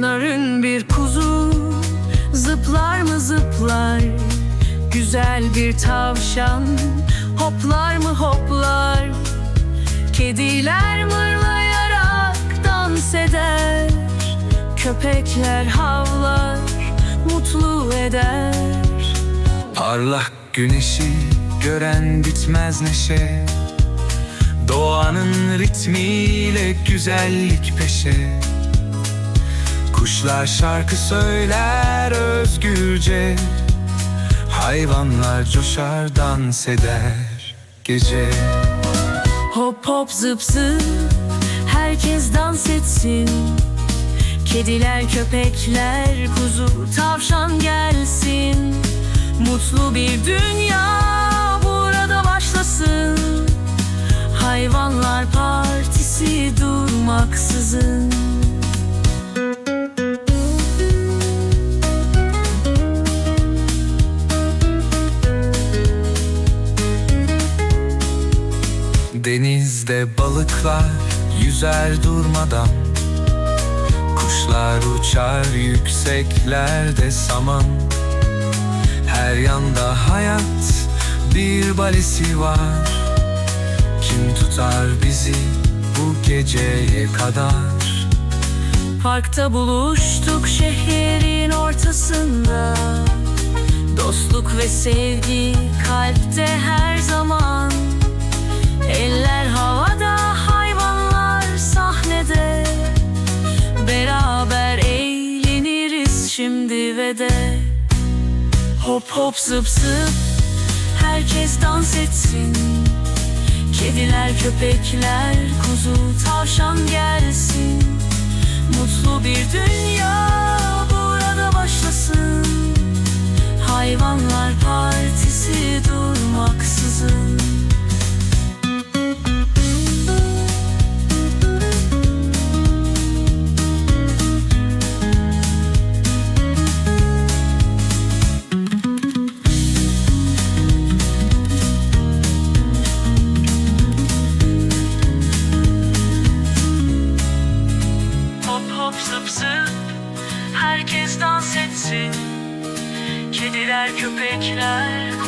Narın bir kuzu. Zıplar mı zıplar? Güzel bir tavşan. Hoplar mı hoplar? Kediler mırlayarak dans eder Köpekler havlar Mutlu eder. Parlak güneşi gören bitmez neşe. Doğanın ritmiyle güzellik peşe Kuşlar şarkı söyler özgürce. Hayvanlar coşar dans eder gece. Hop hop zıp zıp Herkes dans etsin. Kediler, köpekler, kuzu, tavşan gelsin. Mutlu bir dünya burada başlasın. Hayvanlar partisi durmaksızın Denizde balıklar yüzer durmadan Kuşlar uçar yükseklerde saman. Her yanda hayat bir balesi var. Kim tutar bizi bu geceye kadar? Parkta buluştuk şehrin ortasında. Dostluk ve sevgi kalpte her zaman şimdi ve de Hop hop zıp zıp Herkes dans etsin. Kediler, köpekler, kuzu, tavşan gelsin. Mutlu bir dünya Kediler köpekler.